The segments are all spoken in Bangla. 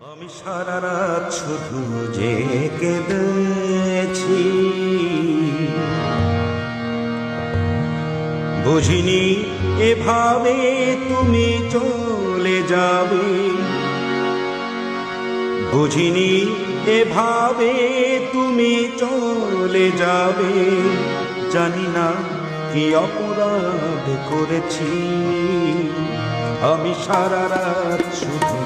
আমি সারা রাত শুধু যে কেঁদেছি বুঝিনি, এভাবে তুমি চলে যাবে। বুঝিনি, এভাবে তুমি চলে যাবে। জানি না কি অপরাধ করেছি। আমি সারা রাত শুধু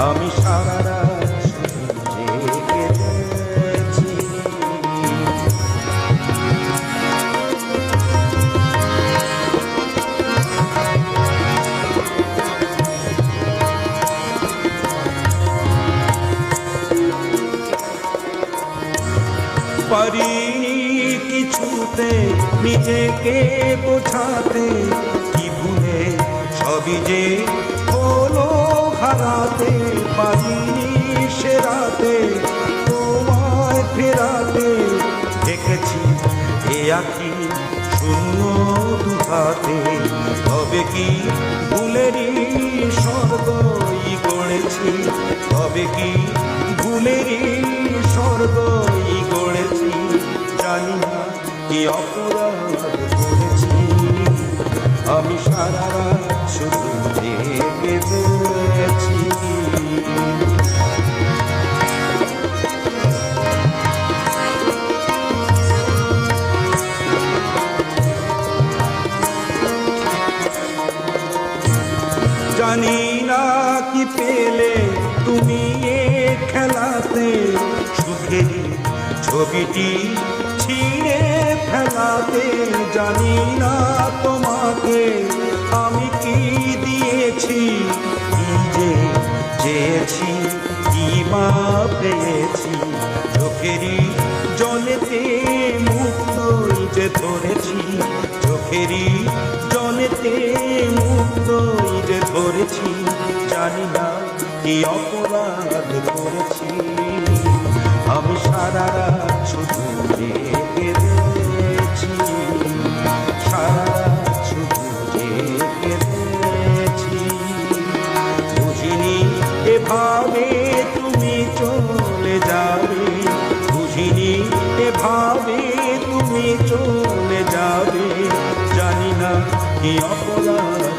আমি সারা কিছুতে নিজেকে বোঝাতে কি সবই যে হলো হারাতে পারিনি সেরাতে তোমায় ফেরাতে দেখেছি এ আখি শূন্য দুহাতে। তবে কি ভুলেরই স্বর্গই গড়েছি? তবে কি ভুলেরই স্বর্গই গড়েছি? জানি না কি অপরাধ জানি না কি পেলে তুমি এ খেলাতে। সুখের ছবিটি ছিঁড়ে ফেলাতে জানি না তোমাকে আমি কি দিয়েছি যে চেয়েছি, কি মা পেয়েছি। চোখেরই জলেতে ধরেছি জানি না কি অপরাধ করেছি। আমি সারা রাত শুধু রয়েছি, সারা রাত শুধু জেগে বুঝিনি তুমি চলে যাবে, বুঝিনি এভাবে তুমি চলে যাবে, জানি না কি অপরাধ